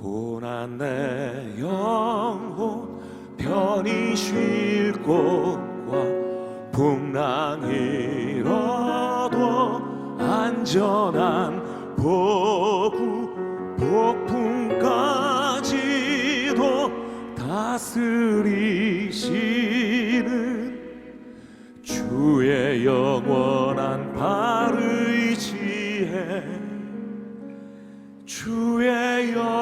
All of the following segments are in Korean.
고난 내 영혼 편히 쉴 곳과 풍랑이러도 안전한 보구 폭풍까지도 다스리시는 주의 영원한 발의 지혜. 주의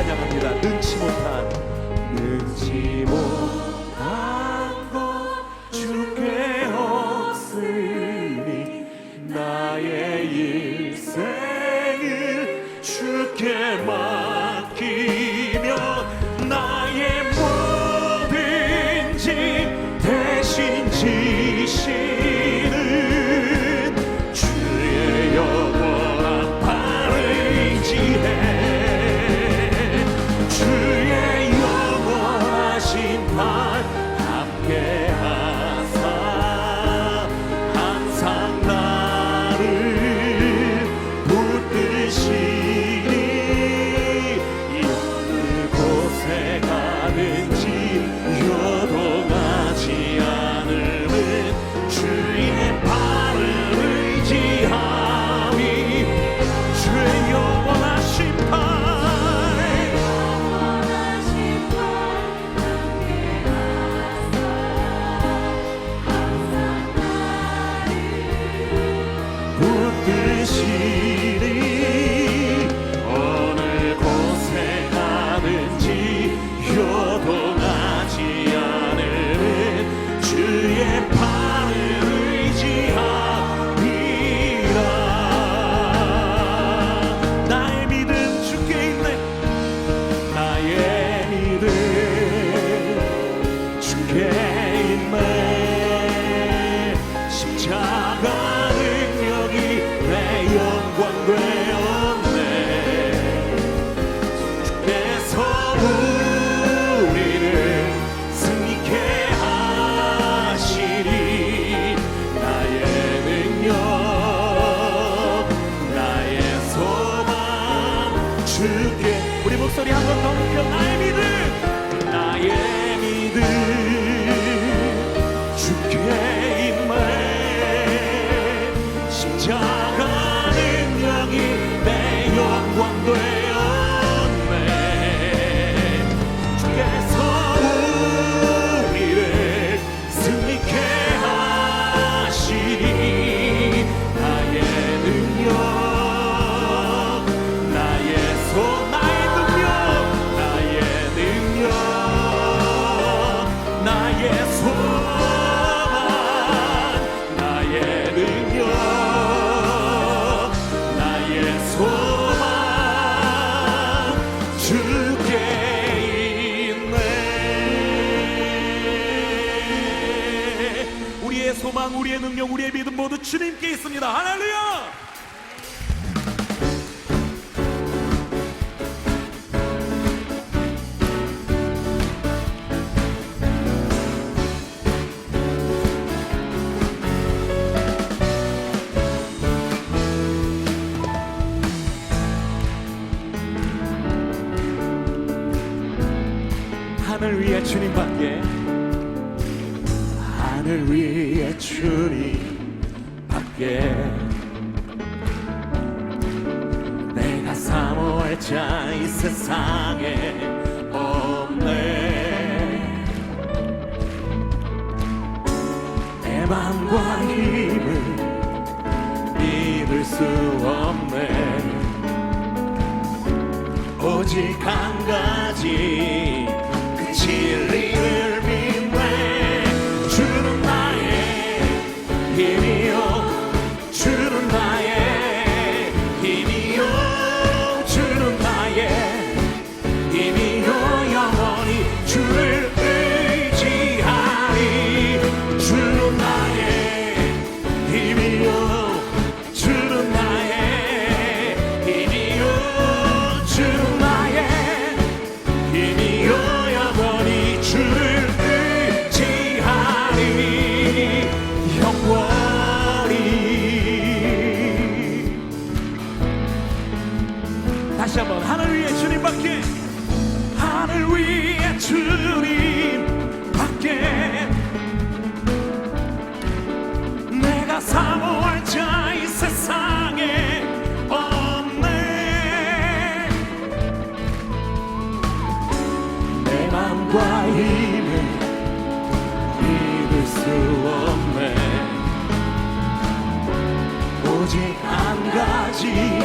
allá. 주의 우리 목소리 한 번 더 높여. 날 믿음. 능력 우리의 믿음 모두 주님께 있습니다. 할렐루야! 하늘 위에 주님 밖에 하늘 위에 출입할게 내가 사모할 자 이 세상에 없네. 내 맘과 힘을 믿을 수 없네. 오직 한 가지 ti.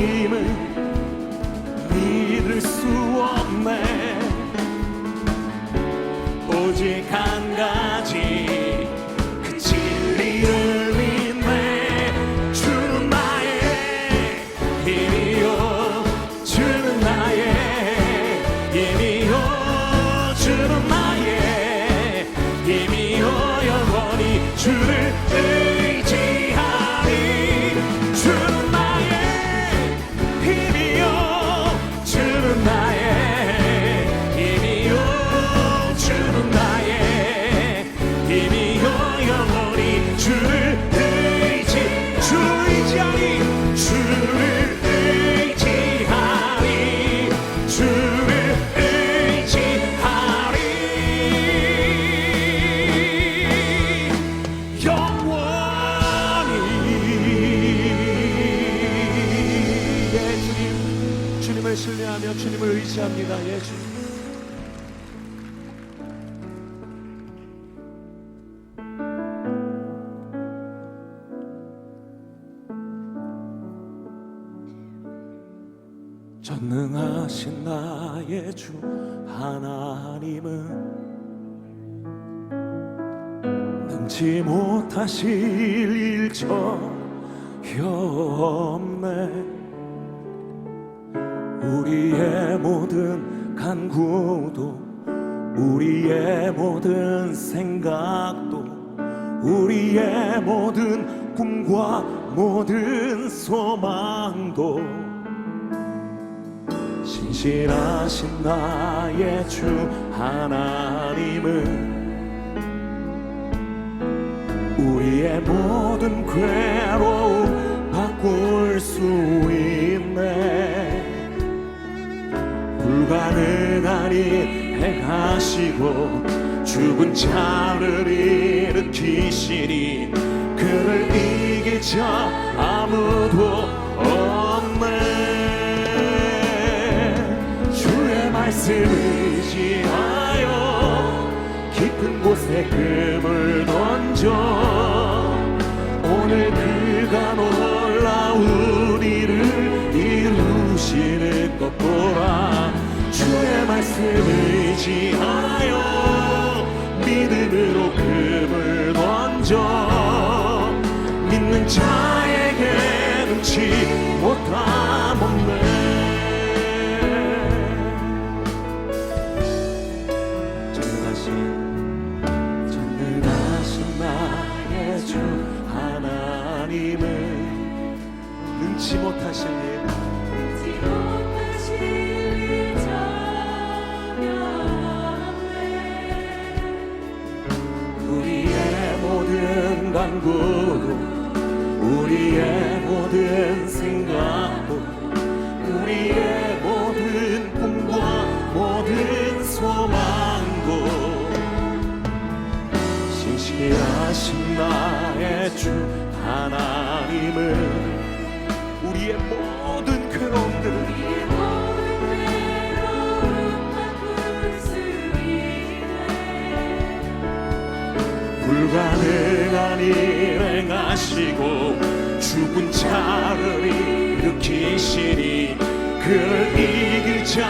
힘을 믿을 수 없네. 오직 한 주님을 의지합니다. 예, 주님. 전능하신 나의 주 하나님은 능치 못하실 일 전혀 없네 우리의 모든 간구도 우리의 모든 생각도 우리의 모든 꿈과 모든 소망도 신실하신 나의 주 하나님은 우리의 모든 괴로움 바꿀 수 있네 불가능한 일 행하시고 죽은 자를 일으키시니 그를 이길 자 아무도 없네. 주의 말씀 의지하여 깊은 곳에 금을 던져 말씀 의지하여 믿음으로 금을 던져 믿는 자에게 눈치 못함 없네. 전능하신 전능하신 나의 주 하나님은 능치 못하실 일 간구도 우리의 모든 생각도 우리의 모든 꿈과 모든 소망도 신실하신 나의 주 하나님은 우리의 모든 괴로움들 불가능한 일 행하시고 죽은 자를 일으키시니 그를 이길 자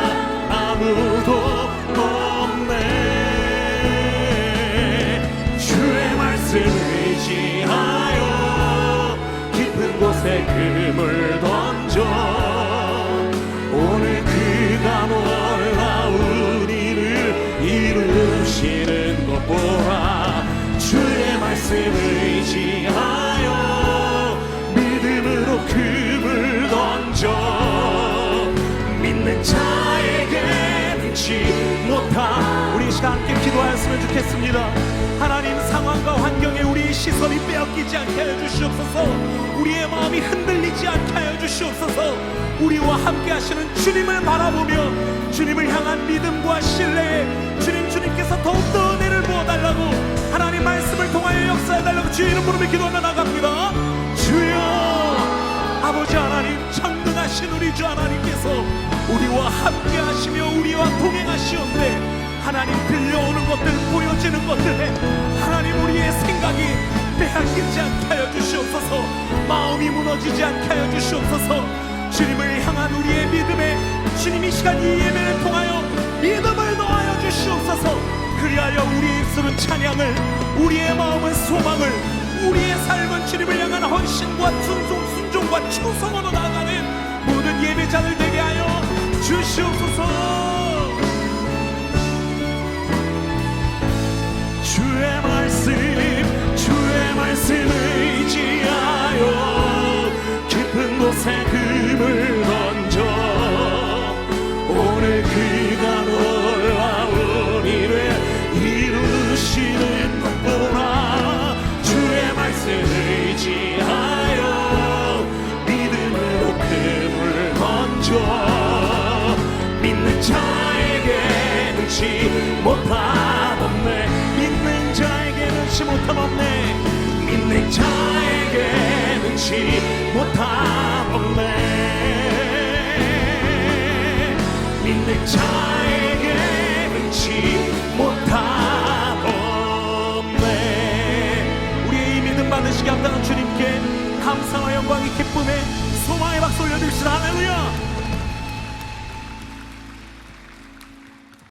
아무도 없네. 주의 말씀 의지하여 깊은 곳에 금을 던져 오늘 그가 놀라운 일을 이루시는 것 보라 의지하여 믿음으로 금을 던져. 믿는 자에게 눈치 못하 우리 이 시간 함께 기도하였으면 좋겠습니다. 하나님 상황과 환경에 우리의 시선이 빼앗기지 않게 하여 주시옵소서. 우리의 마음이 흔들리지 않게 하여 주시옵소서. 우리와 함께 하시는 주님을 바라보며 주님을 향한 믿음과 신뢰에 주님 주님께서 더욱더 은혜를 부어 달라고 하나님 말씀을 통하여 역사해 달라고 주의 이름 부르며 기도하며 나갑니다. 주여 아버지 하나님 전능하신 우리 주 하나님께서 우리와 함께 하시며 우리와 동행하시온데 하나님 들려오는 것들 보여지는 것들에 하나님 우리의 생각이 빼앗기지 않게 하여 주시옵소서. 마음이 무너지지 않게 하여 주시옵소서. 주님을 향한 우리의 믿음에 주님 이 시간 이 예배를 통하여 믿음을 넣어여 주시옵소서 그리하여 우리의 입술은 찬양을 우리의 마음은 소망을 우리의 삶은 주님을 향한 헌신과 순종, 순종과 충성으로 나아가는 모든 예배자들 되게 하여 주시옵소서. 주의 말씀 주의 말씀 의지하여 깊은 곳에 자에게 눈치 못함 없네. 믿는 자에게 눈치 못함 없네. 믿는 자에게 눈치 못함 없네. 믿는 자에게 눈치 못함 없네. 우리의 이 믿음 받으시게 합당한 주님께 감사와 영광이 기쁨에 소망의 박수 올려드립시다. 할렐루야